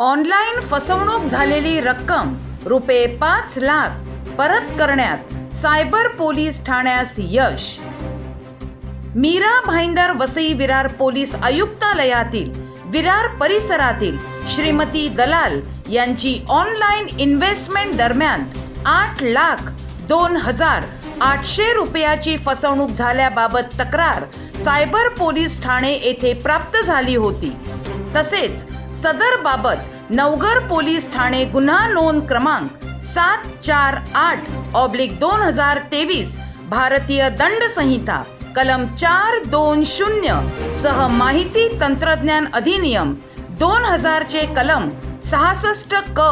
Online फसवणूक झालेली रक्कम रुपये पाच लाख परत करण्यात सायबर पोलीस ठाण्यास यश. मीरा भाईंदर वसई विरार पोलीस आयुक्तालयातील विरार परिसरातील श्रीमती दलाल यांची ऑनलाईन इन्व्हेस्टमेंट दरम्यान आठ लाख दोन हजार आठशे रुपयाची फसवणूक झाल्याबाबत तक्रार सायबर पोलीस ठाणे येथे प्राप्त झाली होती. तसेच सदर बाबत नवगर पोलीस ठाणे गुन्हा नोंद क्रमांक सात चार आठ ऑब्लिक दोन हजार तेवीस भारतीय दंड संहिता कलम चार दोन शून्य सह माहिती तंत्रज्ञान अधिनियम दोन हजारचे कलम सहासष्ट क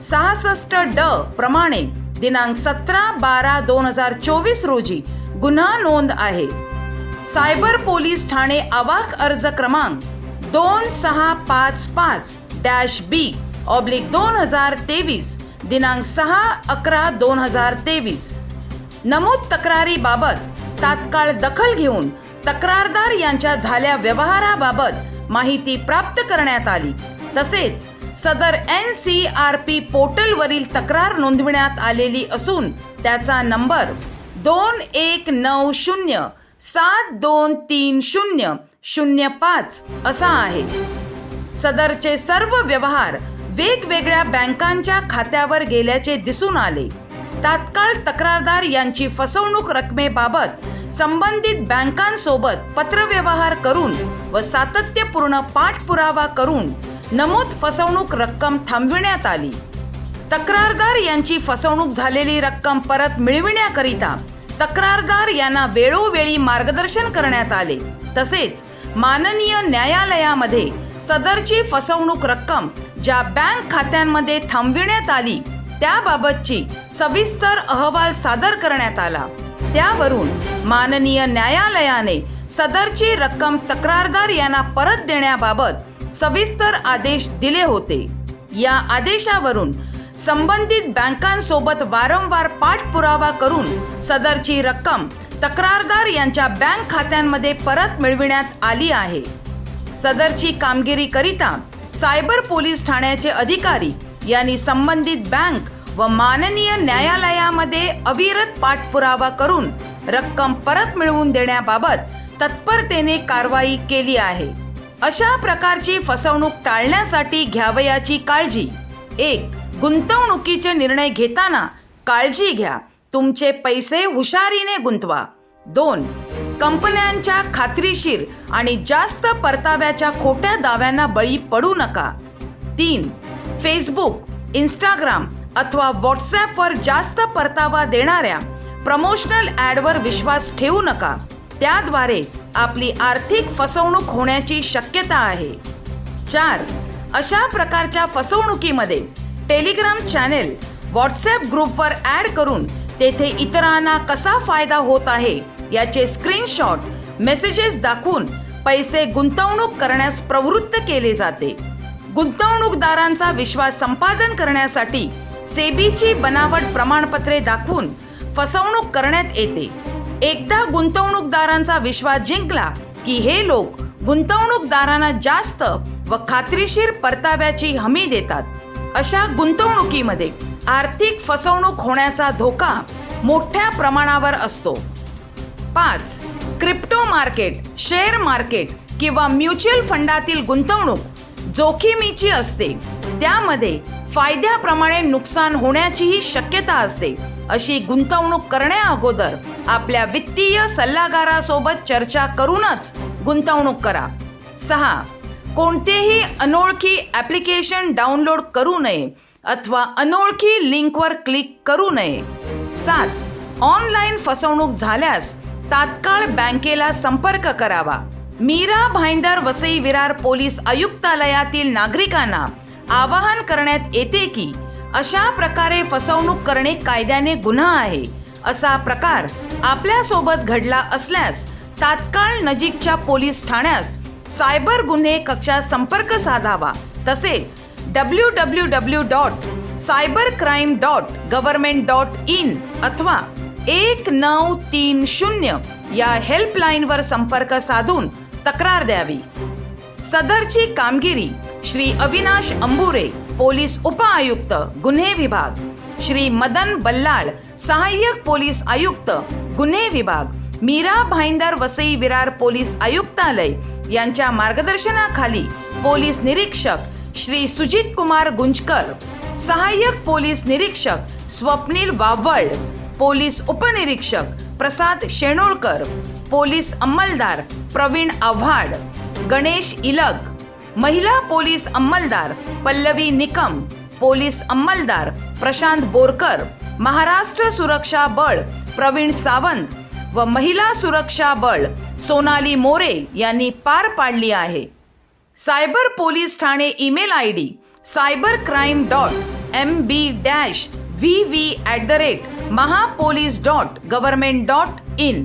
सहासष्ट ड प्रमाणे दिनांक सतरा बारा दोन हजार चोवीस रोजी गुन्हा नोंद आहे. सायबर पोलीस ठाणे आवाक अर्ज क्रमांक दोन सहा पाच पाच डॅश बी ऑब्लिक दोन हजार तेवीस दिनांक सहा अकरा दोन हजार तेवीस. नमूद तक्रारीबाबत तात्काळ दखल घेऊन तक्रारदार यांच्या झाल्या व्यवहाराबाबत माहिती प्राप्त करण्यात आली. तसेच सदर एन सी आर पी पोर्टलवरील तक्रार नोंदविण्यात आलेली असून त्याचा नंबर दोन एक नऊ शून्य सात दोन तीन शून्य शून्य पाच असा आहे. सदरचे सर्व व्यवहार वेगवेगळ्या बँकांच्या खात्यावर गेल्याचे दिसून आले. तात्काळ तक्रारदार यांची फसवणूक रकमेबाबत संबंधित बँकांसोबत पत्रव्यवहार करून व सातत्यपूर्ण पाठपुरावा करून नमूद फसवणूक रक्कम थांबविण्यात आली. तक्रारदार यांची फसवणूक झालेली रक्कम परत मिळविण्याकरिता तक्रारदार यांना वेळोवेळी मार्गदर्शन करण्यात आले. तसेच माननीय न्यायालयामध्ये सदरची फसवणूक रक्कम ज्या बँक खात्यांमध्ये थांबविण्यात आली त्याबाबतची सविस्तर अहवाल सादर करण्यात आला. त्यावरून माननीय न्यायालयाने सदरची रक्कम तक्रारदार यांना परत देण्याबाबत सविस्तर आदेश दिले होते. या आदेशावरून संबंधित बँकांसोबत वारंवार पाठपुरावा करून सदरची रक्कम तक्रारदार यांच्या बँक खात्यांमध्ये परत मिळविण्यात आली आहे. सदरची कामगिरी करिता सायबर पोलीस ठाण्याचे अधिकारी यांनी संबंधित बँक व माननीय न्यायालयामध्ये अविरत पाठपुरावा करून रक्कम परत मिळवून देण्याबाबत तत्परतेने कारवाई केली आहे. अशा प्रकारची फसवणूक टाळण्यासाठी घ्यावयाची काळजी एक गुंतवणुकीचे निर्णय घेताना काळजी घ्या. तुमचे पैसे हुशारीने गुंतवा. दोन कंपन्यांच्या खात्रीशीर आणि जास्त परताव्याच्या खोट्या दाव्यांना बळी पडू नका. तीन फेसबुक इंस्टाग्राम अथवा व्हॉट्सॲपवर जास्त परतावा देणाऱ्या प्रमोशनल ॲडवर विश्वास ठेवू नका. त्याद्वारे आपली आर्थिक फसवणूक होण्याची शक्यता आहे. चार अशा प्रकारच्या फसवणुकीमध्ये टेलिग्राम चॅनेल व्हॉट्सॲप ग्रुपवर ॲड करून तेथे इतरांना कसा फायदा होत आहे याचे स्क्रीनशॉट मेसेजेस दाखवून पैसे गुंतवणूक करण्यास प्रवृत्त केले जाते. गुंतवणूकदारांचा विश्वास संपादन करण्यासाठी सेबीची बनावट प्रमाणपत्रे दाखवून फसवणूक करण्यात येते. एकदा गुंतवणूकदारांचा विश्वास जिंकला की हे लोक गुंतवणूकदारांना जास्त व खात्रीशीर परताव्याची हमी देतात. अशा गुंतवणुकीमध्ये आर्थिक फसवणूक होण्याचा धोका मोठ्या प्रमाणावर असतो. पाच क्रिप्टो मार्केट शेअर मार्केट किंवा म्युच्युअल फंडातील गुंतवणूक जोखीमीची असते. त्यामध्ये फायद्याप्रमाणे नुकसान होण्याचीही शक्यता असते. अशी गुंतवणूक करण्या अगोदर आपल्या वित्तीय सल्लागारासोबत चर्चा करूनच गुंतवणूक करा. सहा कोणतेही अनोळखी ॲप्लिकेशन डाउनलोड करू नये अथवा अनोळखी लिंकवर क्लिक करू नये. सात ऑनलाईन फसवणूक झाल्यास तात्काळ बँकेला संपर्क करावा. मीरा भाईंदर वसई विरार पोलीस आयुक्तालयातील नागरिकांना आवाहन करण्यात येते की अशा प्रकारे फसवणूक करणे कायद्याने गुन्हा आहे. असा प्रकार आपल्यासोबत घडला असल्यास तात्काळ नजीकच्या पोलीस ठाण्यास सायबर गुन्हे कक्षा संपर्क साधावा. तसेच W W W dot cyber crime dot government dot in अथवा एक नऊ तीन शून्य या हेल्पलाईनवर संपर्क साधून तक्रार द्यावी. सदरची कामगिरी श्री अविनाश अंबुरे पोलीस उपआयुक्त गुन्हे विभाग. श्री मदन बल्लाळ सहाय्यक पोलीस आयुक्त गुन्हे विभाग. मीरा भाईंदर वसई विरार पोलीस आयुक्तालय. यांच्या मार्गदर्शनाखाली पोलीस निरीक्षक श्री सुजित कुमार गुंजकर सहाय्यक पोलीस निरीक्षक स्वप्नील वावळ पोलीस उपनिरीक्षक प्रसाद शेणोळकर पोलीस अंमलदार प्रवीण आव्हाड गणेश इलग महिला पोलीस अंमलदार पल्लवी निकम पोलीस अंमलदार प्रशांत बोरकर महाराष्ट्र सुरक्षा बळ प्रवीण सावंत व महिला सुरक्षा बळ सोनाली मोरे यांनी पार पाडली आहे. Cyber police Thane email I D cyber crime dot M B dash V V at the rate Mahapolice dot government dot in